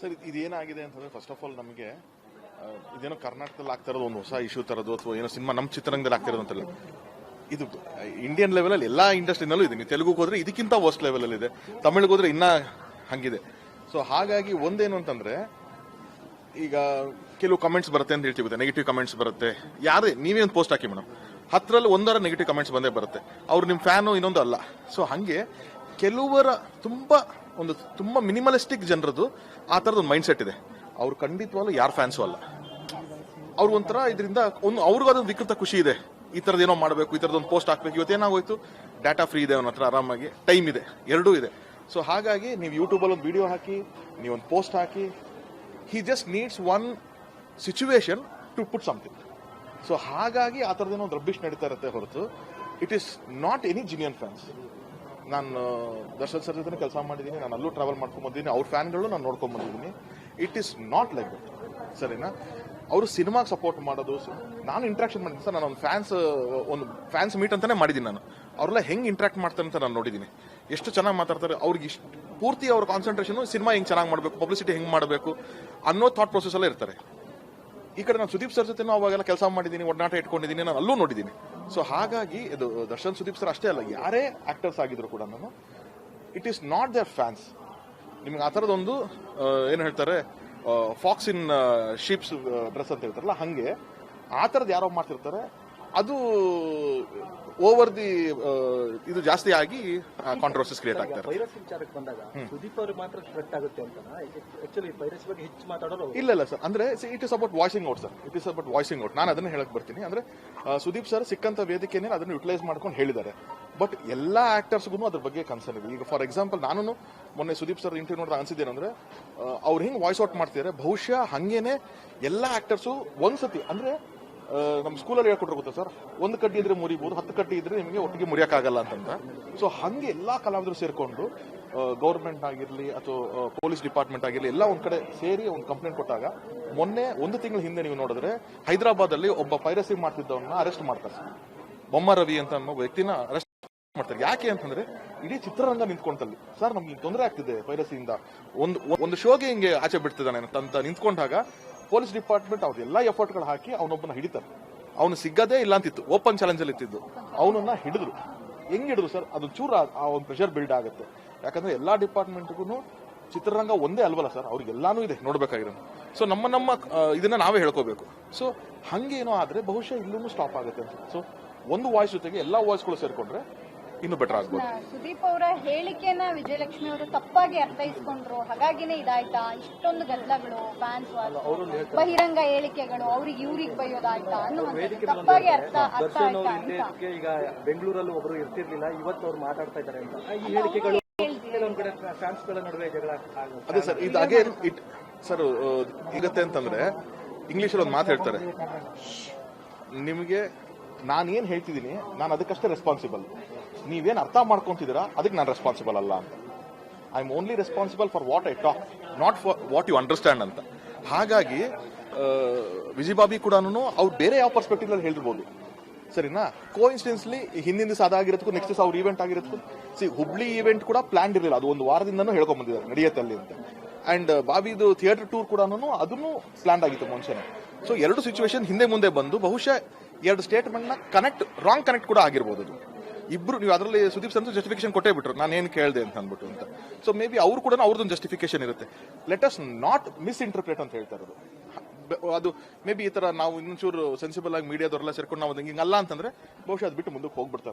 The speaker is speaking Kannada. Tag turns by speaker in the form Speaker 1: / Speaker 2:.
Speaker 1: ಸರ್, ಇದು- ಇದೇನಾಗಿದೆ ಅಂತಂದ್ರೆ ಫಸ್ಟ್ ಆಫ್ ಆಲ್ ನಮಗೆ ಇದೇನೋ ಕರ್ನಾಟಕದಲ್ಲಿ ಆಗ್ತಾ ಇರೋದು ಒಂದು ಹೊಸ ಇಶ್ಯೂ ತರೋದು ಅಥವಾ ಏನೋ ಸಿನಿಮಾ ನಮ್ಮ ಚಿತ್ರರಂಗದಲ್ಲಿ ಆಗ್ತಿರೋದು ಅಂತಲ್ಲ. ಇದು ಇಂಡಿಯನ್ ಲೆವೆಲಲ್ಲಿ ಎಲ್ಲಾ ಇಂಡಸ್ಟ್ರಿನಲ್ಲೂ ಇದೆ. ನೀವು ತೆಲುಗುಗೆ ಹೋದ್ರೆ ಇದಕ್ಕಿಂತ ವರ್ಸ್ಟ್ ಲೆವೆಲಲ್ಲಿ ಇದೆ. ತಮಿಳಿಗೆ ಹೋದ್ರೆ ಇನ್ನ ಹಂಗಿದೆ. ಸೊ ಹಾಗಾಗಿ ಒಂದೇನು ಅಂತಂದ್ರೆ, ಈಗ ಕೆಲವು ಕಮೆಂಟ್ಸ್ ಬರುತ್ತೆ ಅಂತ ಹೇಳ್ತೀವಿ ನೆಗೆಟಿವ್ ಕಮೆಂಟ್ಸ್ ಬರುತ್ತೆ. ಯಾರೇ, ನೀವೇ ಒಂದು ಪೋಸ್ಟ್ ಹಾಕಿ ಮೇಡಮ್. ಹತ್ತರಲ್ಲಿ ಒಂದರ ನೆಗೆಟಿವ್ ಕಮೆಂಟ್ಸ್ ಬಂದೇ ಬರುತ್ತೆ. ಅವ್ರು ನಿಮ್ಮ ಫ್ಯಾನು ಇನ್ನೊಂದು ಅಲ್ಲ. ಸೊ ಹಂಗೆ ಕೆಲವರ ತುಂಬಾ ಒಂದು ತುಂಬ ಮಿನಿಮಲಿಸ್ಟಿಕ್ ಜನರದ್ದು ಆ ಥರದ ಒಂದು ಮೈಂಡ್ ಸೆಟ್ ಇದೆ. ಅವ್ರು ಖಂಡಿತವಾಗ್ಲೂ ಯಾರು ಫ್ಯಾನ್ಸು ಅಲ್ಲ. ಅವ್ರು ಒಂಥರ ಇದರಿಂದ ಒಂದು ಅವ್ರಿಗೂ ಅದೊಂದು ವಿಕೃತ ಖುಷಿ ಇದೆ. ಈ ಥರದ್ದು ಏನೋ ಮಾಡಬೇಕು, ಈ ಥರದ್ದು ಒಂದು ಪೋಸ್ಟ್ ಹಾಕಬೇಕು. ಇವತ್ತೇನಾಗೋಯ್ತು ಡಾಟಾ ಫ್ರೀ ಇದೆ ಅವನ ಹತ್ರ ಆರಾಮಾಗಿ. ಟೈಮ್ ಇದೆ. ಎರಡೂ ಇದೆ. ಸೊ ಹಾಗಾಗಿ ನೀವು ಯೂಟ್ಯೂಬಲ್ಲಿ ಒಂದು ವಿಡಿಯೋ ಹಾಕಿ ನೀವೊಂದು post hockey he just needs one situation to put something so ಹಾಗಾಗಿ ಆ ಥರದ್ದೇನೋ ಒಂದು ರಬ್ಬಿಶ್ ನಡೀತಾ ಇರುತ್ತೆ ಹೊರತು it is not any genuine fans ನಾನು, ದರ್ಶನ್ ಸರ್ ಜೊತೆ ಕೆಲಸ ಮಾಡಿದ್ದೀನಿ, ನಾನು ಅಲ್ಲೂ ಟ್ರಾವೆಲ್ ಮಾಡ್ಕೊಂಡು ಬಂದಿದ್ದೀನಿ. ಅವ್ರ ಫ್ಯಾನ್ಗಳು ನಾನು ನೋಡ್ಕೊಂಡು ಬಂದಿದ್ದೀನಿ. It is not like that ಸರಿನಾ? ಅವರು ಸಿನಿಮಾಗೆ ಸಪೋರ್ಟ್ ಮಾಡೋದು ನಾನು ಇಂಟ್ರಾಕ್ಷನ್ ಮಾಡಿದ್ದೀನಿ. ಸರ್, ನಾನು ಒಂದು ಫ್ಯಾನ್ಸ್ ಒಂದು ಫ್ಯಾನ್ಸ್ ಮೀಟ್ ಅಂತಲೇ ಮಾಡಿದ್ದೀನಿ ನಾನು. ಅವರೆಲ್ಲ ಹೆಂಗೆ ಇಂಟ್ರಾಕ್ಟ್ ಮಾಡ್ತಾರೆ ಅಂತ ನಾನು ನೋಡಿದ್ದೀನಿ. ಎಷ್ಟು ಚೆನ್ನಾಗಿ ಮಾತಾಡ್ತಾರೆ, ಅವ್ರಿಗೆ ಇಷ್ಟು, ಪೂರ್ತಿ ಅವ್ರ ಕಾನ್ಸಂಟ್ರೇಷನು ಸಿನಿಮಾ ಹೆಂಗೆ ಚೆನ್ನಾಗಿ ಮಾಡಬೇಕು ಪಬ್ಲಿಸಿಟಿ ಹೆಂಗೆ ಮಾಡಬೇಕು ಅನ್ನೋ ಥಾಟ್ ಪ್ರೊಸೆಸ್ ಎಲ್ಲ ಇರ್ತಾರೆ. ಈ ಕಡೆ ನಾನು ಸುದೀಪ್ ಸರ್ ಜೊತೆ ಅವಾಗೆಲ್ಲ ಕೆಲಸ ಮಾಡಿದ್ದೀನಿ, ಒಡನಾಟ ಇಟ್ಕೊಂಡಿದ್ದೀನಿ, ನಾನು ಅಲ್ಲೂ ನೋಡಿದ್ದೀನಿ. ಸೊ ಹಾಗಾಗಿ ಇದು ದರ್ಶನ್ ಸುದೀಪ್ ಸರ್ ಅಷ್ಟೇ ಅಲ್ಲ, ಯಾರೇ ಆಕ್ಟರ್ಸ್ ಆಗಿದ್ರು ಕೂಡ ನಾನು it is not their fans ನಿಮ್ಗೆ ಆ ಥರದೊಂದು ಏನು ಹೇಳ್ತಾರೆ ಫಾಕ್ಸ್ ಇನ್ ಶೀಪ್ಸ್ ಡ್ರೆಸ್ ಅಂತ ಹೇಳ್ತಾರಲ್ಲ, ಹಂಗೆ, ಆ ಥರದ್ದು ಯಾರೋ ಮಾಡ್ತಿರ್ತಾರೆ ಅದು ಓವರ್ ದಿ ಇದು ಜಾಸ್ತಿ ಆಗಿ ಕಾಂಟ್ರವರ್ಸಿಸ್ ಕ್ರಿಯೇಟ್ ಆಗ್ತಾರೆ
Speaker 2: ಪೈರಸಿ ವಿಚಾರಕ್ಕೆ ಬಂದಾಗ ಸುದೀಪ್ ಅವರು ಮಾತ್ರ ಆಗುತ್ತೆ ಅಂತ ಆಕ್ಚುಲಿ ಪೈರಸಿ ಬಗ್ಗೆ ಹೆಚ್ಚು ಮಾತಾಡೋರು.
Speaker 1: ಇಲ್ಲ ಇಲ್ಲ ಸರ್ ಅಂದ್ರೆ it is about voicing out sir it is about voicing out ನಾನು ಅದನ್ನ ಹೇಳಕ್ ಬರ್ತೀನಿ. ಅಂದ್ರೆ ಸುದೀಪ್ ಸರ್ ಸಿಕ್ಕಂತ ವೇದಿಕೆನೇ ಅದನ್ನ ಯುಟಿಲೈಸ್ ಮಾಡ್ಕೊಂಡು ಹೇಳಿದ್ದಾರೆ. ಬಟ್ ಎಲ್ಲಾ ಆಕ್ಟರ್ಸ್ಗೂ ಅದ್ರ ಬಗ್ಗೆ ಕನ್ಸರ್ನ್ ಇದೆ. ಈಗ ಫಾರ್ ಎಕ್ಸಾಂಪಲ್ ನಾನು ಮೊನ್ನೆ ಸುದೀಪ್ ಸರ್ ಇಂಟರ್ವ್ಯೂ ನೋಡಿದ ಅನ್ಸಿದ್ದೇನೆಂದ್ರೆ ಅಂದ್ರೆ ಅವ್ರು ಹಿಂಗ್ ವಾಯ್ಸ್ ಔಟ್ ಮಾಡ್ತಿದ್ದಾರೆ ಬಹುಶಃ ಹಂಗೇನೆ ಎಲ್ಲಾ ಆಕ್ಟರ್ಸು ಒಂದ್ಸತಿ ಅಂದ್ರೆ ನಮ್ಮ ಸ್ಕೂಲಲ್ಲಿ ಹೇಳ್ಕೊಟ್ರು ಗೊತ್ತಾ ಸರ್? ಒಂದು ಕಡ್ಡಿ ಇದ್ರೆ ಮುರಿಬಹುದು ಹತ್ತು ಕಡ್ಡಿ ಇದ್ರೆ ನಿಮಗೆ ಒಟ್ಟಿಗೆ ಮುರಿಯಕ್ಕಾಗಲ್ಲ ಅಂತಂತ. ಸೊ ಹಂಗೆ ಎಲ್ಲಾ ಕಲಾವಿದರು ಸೇರ್ಕೊಂಡು ಗೌರ್ಮೆಂಟ್ ಆಗಿರಲಿ ಅಥವಾ ಪೊಲೀಸ್ ಡಿಪಾರ್ಟ್ಮೆಂಟ್ ಆಗಿರಲಿ ಎಲ್ಲ ಒಂದ್ ಕಡೆ ಸೇರಿ ಒಂದು ಕಂಪ್ಲೇಂಟ್ ಕೊಟ್ಟಾಗ ಮೊನ್ನೆ ಒಂದು ತಿಂಗಳ ಹಿಂದೆ ನೀವು ನೋಡಿದ್ರೆ ಹೈದರಾಬಾದ್ ಅಲ್ಲಿ ಒಬ್ಬ ಪೈರಸಿ ಮಾಡ್ತಿದ್ದವನ್ನ ಅರೆಸ್ಟ್ ಮಾಡ್ತಾರೆ ಬೊಮ್ಮ ರವಿ ಅಂತ ಅನ್ನೋ ವ್ಯಕ್ತಿನ ಅರೆಸ್ಟ್ ಮಾಡ್ತಾರೆ. ಯಾಕೆ ಅಂತಂದ್ರೆ ಇಡೀ ಚಿತ್ರರಂಗ ನಿಂತ್ಕೊಂತಲ್ಲಿ. ಸರ್, ನಮ್ಗೆ ತೊಂದರೆ ಆಗ್ತಿದೆ ಪೈರಸಿಯಿಂದ ಒಂದು ಒಂದು ಶೋಗೆ ಹಿಂಗೆ ಆಚೆ ಬಿಡ್ತಿದ್ದಾನೆ ಅಂತ ನಿಂತ್ಕೊಂಡಾಗ ಪೊಲೀಸ್ ಡಿಪಾರ್ಟ್ಮೆಂಟ್ ಅವ್ರ ಎಲ್ಲಾ ಎಫರ್ಟ್ಗಳು ಹಾಕಿ ಅವನೊಬ್ಬನ ಹಿಡಿತಾರೆ. ಅವನು ಸಿಗದೇ ಇಲ್ಲ ಅಂತಿತ್ತು. ಓಪನ್ ಚಾಲೆಂಜ್ ಅಲ್ಲಿ ಇತ್ತಿದ್ದು ಅವನನ್ನ ಹಿಡಿದ್ರು. ಹೆಂಗ್ ಹಿಡಿದ್ರು ಸರ್? ಅದು ಚೂರು ಆ ಒಂದು ಪ್ರೆಷರ್ ಬಿಲ್ಡ್ ಆಗುತ್ತೆ. ಯಾಕಂದ್ರೆ ಎಲ್ಲಾ ಡಿಪಾರ್ಟ್ಮೆಂಟ್ಗೂ ಚಿತ್ರರಂಗ ಒಂದೇ ಅಲ್ವಲ್ಲ ಸರ್? ಅವ್ರಿಗೆಲ್ಲಾನು ಇದೆ. ನೋಡ್ಬೇಕಾಗಿರೋದು ಸೊ ನಮ್ಮ ನಮ್ಮ ಇದನ್ನ ನಾವೇ ಹೇಳ್ಕೋಬೇಕು. ಸೊ ಹಂಗೇನೋ ಆದ್ರೆ ಬಹುಶಃ ಇಲ್ಲೂ ಸ್ಟಾಪ್ ಆಗುತ್ತೆ ಅಂತ. ಸೊ ಒಂದು ವಾಯ್ಸ್ ಜೊತೆಗೆ ಎಲ್ಲಾ ವಾಯ್ಸ್ಗಳು ಸೇರ್ಕೊಂಡ್ರೆ ಇನ್ನೂ ಬೆಟರ್ ಆಗ್ಬೋದು.
Speaker 3: ಸುದೀಪ್ ಅವರ ಹೇಳಿಕೆನ ವಿಜಯಲಕ್ಷ್ಮಿ ಅವರು ತಪ್ಪಾಗಿ ಅರ್ಥೈಸ್ಕೊಂಡ್ರು. ಹಾಗಾಗಿನೇ ಇದಾಯ್ತಾ? ಇಷ್ಟೊಂದು ಗದ್ದಲಗಳು ಫ್ಯಾನ್ಸ್ ಬಹಿರಂಗ ಹೇಳಿಕೆಗಳು ಅವ್ರಿಗೆ ಇವ್ರಿಗೆ ಬೈಯೋದಾಯ್ತಾ? ಅನ್ನುವಂಥದ್ದು ತಪ್ಪಾಗಿ ಅರ್ಥ ಅರ್ಥ ಆಯ್ತಾ ಅಂತ
Speaker 2: ಈಗ ಬೆಂಗಳೂರಲ್ಲಿ ಒಬ್ರು ಇರ್ತಿರ್ಲಿಲ್ಲ ಇವತ್ತು ಅವ್ರು ಮಾತಾಡ್ತಾ ಇದ್ದಾರೆ ಅಂತ. ಈ ಹೇಳಿಕೆಗಳು.
Speaker 1: ಅದೇ ಸರ್ ಇದು ಅಗೇನ್ ಇಟ್ ಸರ್ ಈಗತ್ತೆ ಅಂತಂದ್ರೆ ಇಂಗ್ಲಿಷಲ್ಲಿ ಒಂದು ಮಾತು ಹೇಳ್ತಾರೆ. ನಿಮಗೆ ನಾನು ಏನ್ ಹೇಳ್ತಿದ್ದೀನಿ, ನಾನು ಅದಕ್ಕಷ್ಟೇ ರೆಸ್ಪಾನ್ಸಿಬಲ್ ನೀವೇನು ಅರ್ಥ ಮಾಡ್ಕೊತಿದ್ದೀರಾ, ಅದಕ್ಕೆ ನಾನು ರೆಸ್ಪಾನ್ಸಿಬಲ್ ಅಲ್ಲ ಅಂತ. I am only responsible for what I talk not for what you understand ಅಂತ. ಹಾಗಾಗಿ ವಿಜಿಬಾಬಿ ಕೂಡ ಅವ್ರು ಬೇರೆ ಯಾವ ಪರ್ಸ್ಪೆಕ್ಟಿವ್ ಅಲ್ಲಿ ಹೇಳಿರ್ಬೋದು. ಸರಿನಾ? ಕೋ ಇನ್ಸ್ಟೆನ್ಸ್ಲಿ ಹಿಂದಿನ ದಿವಸ ನೆಕ್ಸ್ಟ್ ದಿವಸ ಅವ್ರ ಈವೆಂಟ್ ಆಗಿರೋದಕ್ಕೂ ಸಿ ಹುಬ್ಳಿ ಈವೆಂಟ್ ಕೂಡ ಪ್ಲಾನ್ ಇರಲಿಲ್ಲ. ಅದು ಒಂದು ವಾರದಿಂದನೂ ಹೇಳ್ಕೊಂಡ್ ಬಂದಿದ್ದಾರೆ ನಡೆಯುತ್ತೆ ಅಲ್ಲಿ ಅಂತ ಅಂಡ್ ಬಾಬಿದು ಥಿಯೇಟರ್ ಟೂರ್ ಕೂಡ ಅದನ್ನು ಪ್ಲಾನ್ ಆಗಿತ್ತು ಮುಂಚೆನೆ. ಸೊ ಎರಡು ಸಿಚುವೇಶನ್ ಹಿಂದೆ ಮುಂದೆ ಬಂದು ಬಹುಶಃ ಎರಡು ಸ್ಟೇಟ್ಮೆಂಟ್ನ ಕನೆಕ್ಟ್ ರಾಂಗ್ ಕನೆಕ್ಟ್ ಕೂಡ ಆಗಿರ್ಬೋದು ಅದು. ಇಬ್ರು ನೀವು ಅದರಲ್ಲಿ ಸುದೀಪ್ ಸರ್ ಜಸ್ಟಿಫಿಕೇಶನ್ ಕೊಟ್ಟೇ ಬಿಟ್ರು. ನಾನು ಏನು ಕೇಳಿದೆ ಅಂತ ಅಂದ್ಬಿಟ್ಟು ಅಂತ. ಸೊ ಮೇ ಬಿ ಅವ್ರು ಕೂಡ ಅವ್ರದ್ದೊಂದು ಜಸ್ಟಿಫಿಕೇಶನ್ ಇರುತ್ತೆ. Let us not misinterpret ಅಂತ ಹೇಳ್ತಾ ಇರೋದು ಅದು ಮೇ ಬಿ ಈ ತರ ನಾವು ಇನ್ನೊಂಚೂರು ಸೆನ್ಸಿಬಲ್ ಆಗಿ ಮೀಡಿಯಾದವರೆಲ್ಲ ಸೇರ್ಕೊಂಡು ನಾವು ಹಿಂಗಲ್ಲ ಅಂತಂದ್ರೆ ಬಹುಶಃ ಅದು ಬಿಟ್ಟು ಮುಂದಕ್ಕೆ ಹೋಗ್ಬಿಡ್ತಾರೆ.